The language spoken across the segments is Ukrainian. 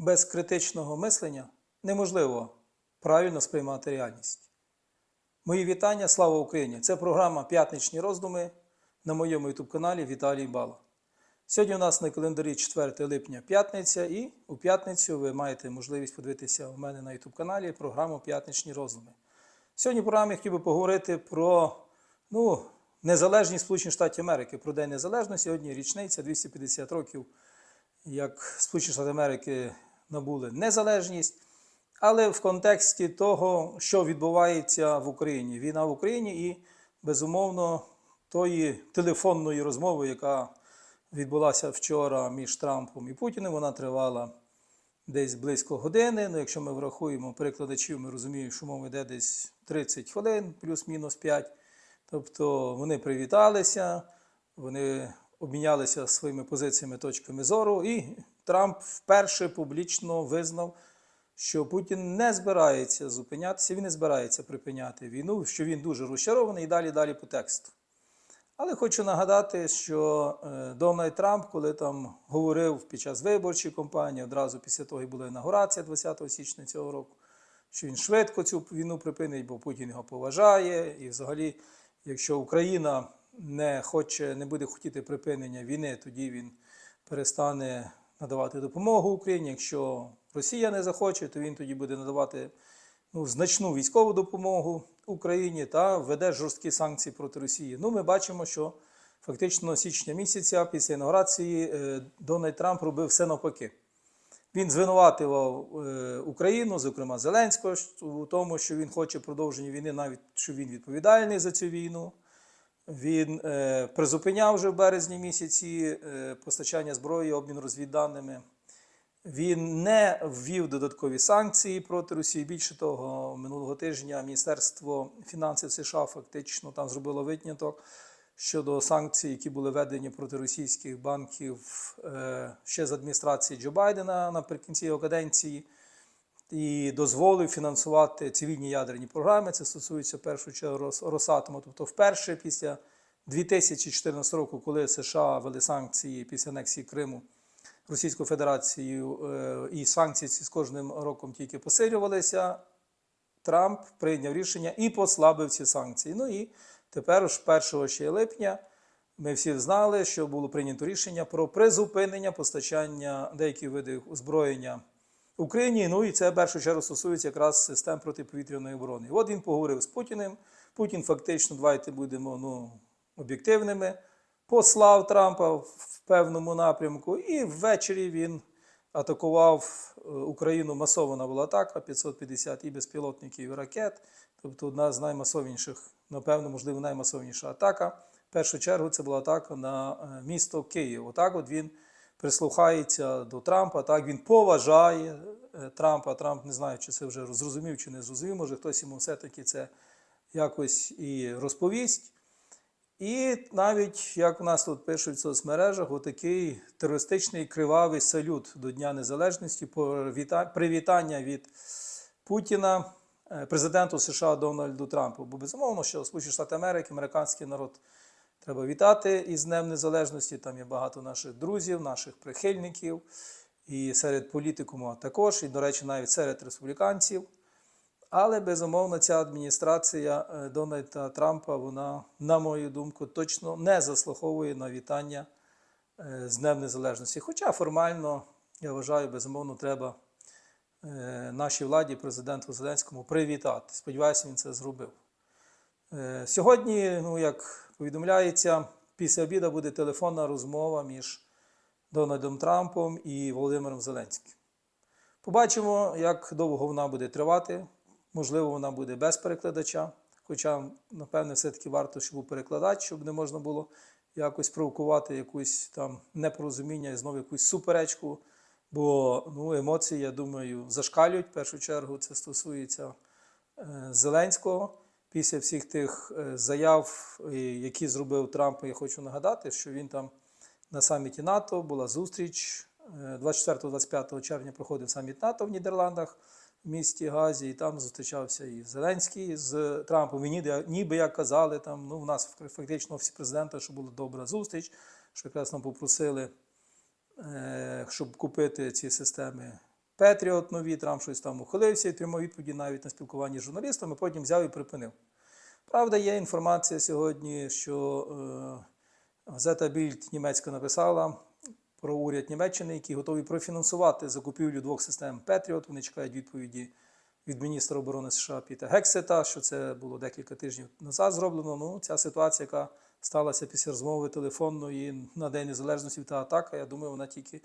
без критичного мислення неможливо правильно сприймати реальність. Мої вітання, слава Україні! Це програма П'ятничні роздуми на моєму ютуб-каналі Віталій Бала. Сьогодні у нас на календарі 4 липня п'ятниця, і у п'ятницю ви маєте можливість подивитися у мене на ютуб-каналі програму П'ятничні роздуми. Сьогодні в програмі я хотів би поговорити про ну, незалежність Сполучених Штатів Америки, про День Незалежності. Сьогодні річниця 250 років, як Сполучені Штати Америки набули незалежність. Але в контексті того, що відбувається в Україні, війна в Україні і, безумовно, тої телефонної розмови, яка відбулася вчора між Трампом і Путіним, вона тривала десь близько години. Ну, якщо ми врахуємо перекладачів, ми розуміємо, що мова йде десь 30 хвилин, плюс-мінус 5. Тобто вони привіталися, вони обмінялися своїми позиціями, точками зору, і Трамп вперше публічно визнав, що Путін не збирається зупинятися, він не збирається припиняти війну, що він дуже розчарований і далі далі по тексту. Але хочу нагадати, що е, Дональд Трамп, коли там говорив під час виборчої кампанії, одразу після того і була інаугурація 20 січня цього року, що він швидко цю війну припинить, бо Путін його поважає. І взагалі, якщо Україна не хоче, не буде хотіти припинення війни, тоді він перестане надавати допомогу Україні. Якщо Росія не захоче, то він тоді буде надавати ну, значну військову допомогу Україні та введе жорсткі санкції проти Росії. Ну, ми бачимо, що фактично січня місяця після інаугурації е, Дональд Трамп робив все навпаки. Він звинувативав е, Україну, зокрема Зеленського, у тому, що він хоче продовження війни, навіть що він відповідальний за цю війну. Він е, призупиняв вже в березні місяці е, постачання зброї, обмін розвідданими. Він не ввів додаткові санкції проти Росії. Більше того, минулого тижня Міністерство фінансів США фактично там зробило виняток щодо санкцій, які були введені проти російських банків е, ще з адміністрації Джо Байдена наприкінці його каденції, і дозволив фінансувати цивільні ядерні програми. Це стосується в першу чергу Росатому. Тобто, вперше після 2014 року, коли США ввели санкції після анексії Криму. Російською Федерацією е, і санкції ці з кожним роком тільки посилювалися. Трамп прийняв рішення і послабив ці санкції. Ну і тепер, ж 1 ще липня, ми всі знали, що було прийнято рішення про призупинення постачання деяких видів озброєння Україні. Ну і це в першу чергу стосується якраз систем протиповітряної оборони. От він поговорив з Путіним. Путін фактично, давайте будемо ну, об'єктивними послав Трампа в певному напрямку, і ввечері він атакував е, Україну. Масована була атака, 550 і безпілотників, і ракет. Тобто одна з наймасовніших, напевно, можливо, наймасовніша атака. В першу чергу це була атака на е, місто Київ. Отак от він прислухається до Трампа, так він поважає е, Трампа. Трамп не знаю, чи це вже зрозумів чи не зрозумів. Може, хтось йому все-таки це якось і розповість. І навіть, як у нас тут пишуть в соцмережах, отакий терористичний кривавий салют до Дня Незалежності, привітання від Путіна, е, президенту США Дональду Трампу. Бо безумовно, що Сполучені Штати Америки, американський народ треба вітати із Днем Незалежності. Там є багато наших друзів, наших прихильників, і серед політикуму також, і, до речі, навіть серед республіканців. Але безумовно ця адміністрація е, Дональда Трампа, вона, на мою думку, точно не заслуховує на вітання е, з Днем Незалежності. Хоча формально, я вважаю, безумовно, треба е, нашій владі, президенту Зеленському, привітати. Сподіваюся, він це зробив. Сьогодні, ну як повідомляється, після обіду буде телефонна розмова між Дональдом Трампом і Володимиром Зеленським. Побачимо, як довго вона буде тривати. Можливо, вона буде без перекладача. Хоча, напевне, все-таки варто, щоб був перекладач, щоб не можна було якось провокувати якусь там непорозуміння і знову якусь суперечку. Бо ну, емоції, я думаю, зашкалюють в першу чергу. Це стосується е, Зеленського. Після всіх тих е, заяв, е, які зробив Трамп, я хочу нагадати, що він там на саміті НАТО була зустріч. е, 24-25 червня проходив саміт НАТО в Нідерландах в місті Газі, і там зустрічався і Зеленський з Трампом. І ніде, ніби як казали, там, ну, в нас фактично всі президента, що була добра зустріч, що якраз нам попросили, е, щоб купити ці системи Петріот нові, Трамп щось там ухилився, і отримав відповіді навіть на спілкуванні з журналістами, потім взяв і припинив. Правда, є інформація сьогодні, що е, газета Більд німецька написала про уряд Німеччини, які готові профінансувати закупівлю двох систем Петріот. Вони чекають відповіді від міністра оборони США Піта Гексета, що це було декілька тижнів назад зроблено. Ну, ця ситуація, яка сталася після розмови телефонної на День Незалежності та атака, я думаю, вона тільки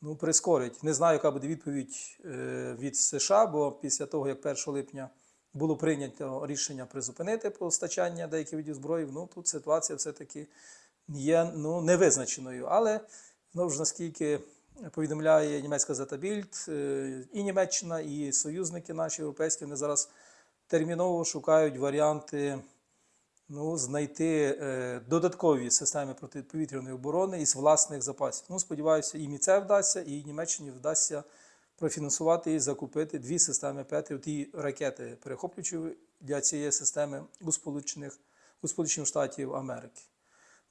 ну, прискорить. Не знаю, яка буде відповідь е, від США, бо після того, як 1 липня було прийнято рішення призупинити постачання деяких видів зброї, ну тут ситуація все-таки є ну, невизначеною. Але знову ж наскільки повідомляє німецька газета е, і Німеччина, і союзники наші європейські, вони зараз терміново шукають варіанти ну, знайти е, додаткові системи протиповітряної оборони із власних запасів. Ну, сподіваюся, і це вдасться, і Німеччині вдасться профінансувати і закупити дві системи Петріот і ракети, перехоплюючі для цієї системи у Сполучених, у Сполучених Штатів Америки.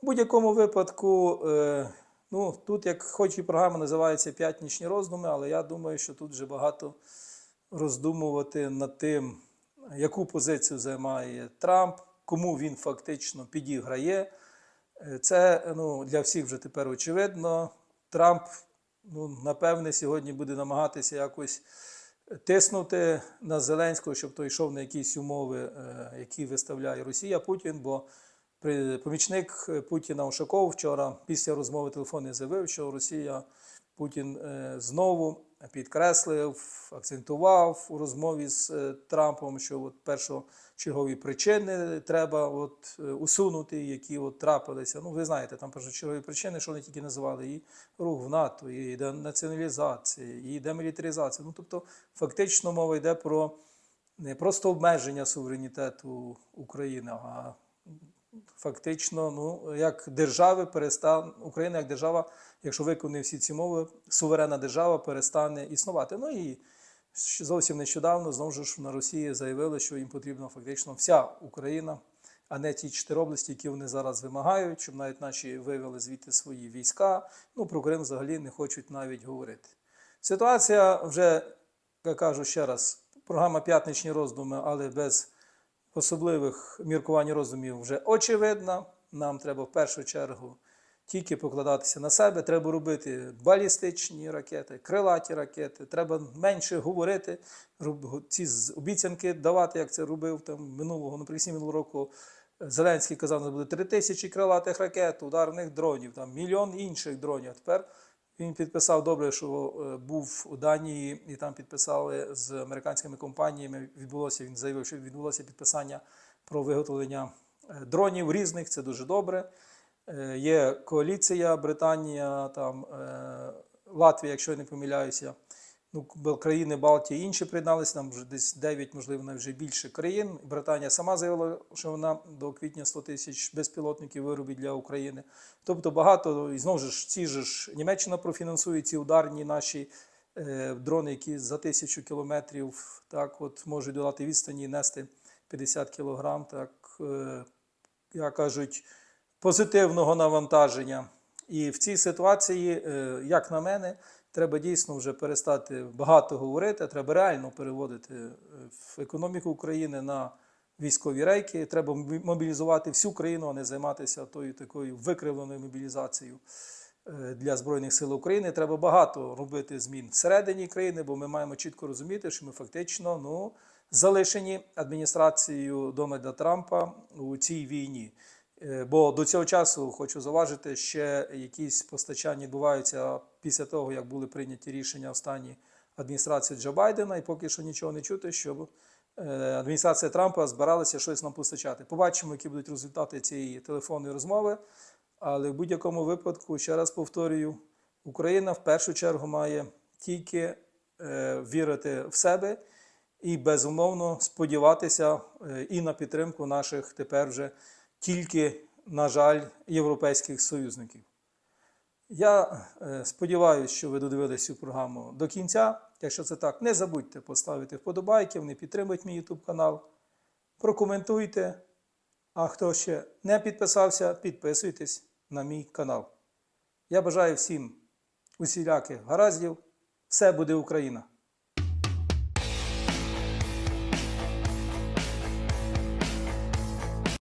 У будь-якому випадку, е, ну, тут, як хоч і програма називається П'ятнічні роздуми, але я думаю, що тут вже багато роздумувати над тим, яку позицію займає Трамп, кому він фактично підіграє. Е, Це ну, для всіх вже тепер очевидно. Трамп, ну, напевне, сьогодні буде намагатися якось тиснути на Зеленського, щоб той йшов на якісь умови, е, які виставляє Росія Путін. Бо помічник Путіна Ушаков вчора після розмови телефонної заявив, що Росія Путін е, знову підкреслив, акцентував у розмові з е, Трампом, що от першочергові причини треба от е, усунути, які от трапилися. Ну, ви знаєте, там першочергові причини, що вони тільки називали, і рух в НАТО, і денаціоналізація, і демілітаризація. Ну, тобто, фактично мова йде про не просто обмеження суверенітету України, а фактично, ну, як держави перестане, Україна як держава, якщо виконує всі ці мови, суверенна держава перестане існувати. Ну і зовсім нещодавно знову ж на Росії заявили, що їм потрібна фактично вся Україна, а не ті чотири області, які вони зараз вимагають, щоб навіть наші вивели звідти свої війська. Ну про Крим взагалі не хочуть навіть говорити. Ситуація вже, я кажу ще раз, програма п'ятничні роздуми, але без особливих міркувань і роздумів вже очевидна. Нам треба в першу чергу тільки покладатися на себе. Треба робити балістичні ракети, крилаті ракети. Треба менше говорити, ці обіцянки давати, як це робив там минулого, наприкінці минулого року. Зеленський казав, що буде три тисячі крилатих ракет, ударних дронів, там мільйон інших дронів. Тепер він підписав добре, що е, був у Данії, і там підписали з американськими компаніями. Відбулося він заявив, що відбулося підписання про виготовлення е, дронів різних. Це дуже добре. Е, Є коаліція Британія, там Латвія, якщо я не помиляюся. Ну, країни Балтії інші приєдналися, там вже десь 9, можливо, навіть вже більше країн. Британія сама заявила, що вона до квітня 100 тисяч безпілотників виробить для України. Тобто багато, і знову ж ці ж Німеччина профінансує ці ударні наші е, дрони, які за тисячу кілометрів так, от, можуть долати відстані і нести 50 кілограм, так, е, як кажуть, позитивного навантаження. І в цій ситуації, е, як на мене, треба дійсно вже перестати багато говорити, треба реально переводити е, в економіку України на військові рейки. Треба мобілізувати всю країну, а не займатися тою такою викривленою мобілізацією е, для Збройних сил України. Треба багато робити змін всередині країни, бо ми маємо чітко розуміти, що ми фактично ну, залишені адміністрацією Дональда Трампа у цій війні. Е, Бо до цього часу хочу зауважити, ще якісь постачання відбуваються після того, як були прийняті рішення останні адміністрації Джо Байдена, і поки що нічого не чути, щоб е, адміністрація Трампа збиралася щось нам постачати. Побачимо, які будуть результати цієї телефонної розмови. Але в будь-якому випадку, ще раз повторюю, Україна в першу чергу має тільки е, вірити в себе і безумовно сподіватися і на підтримку наших тепер вже тільки, на жаль, європейських союзників. Я е, сподіваюся, що ви додивились цю програму до кінця. Якщо це так, не забудьте поставити вподобайки, вони підтримують мій YouTube канал. Прокоментуйте. А хто ще не підписався, підписуйтесь на мій канал. Я бажаю всім усіляких гараздів. Все буде Україна!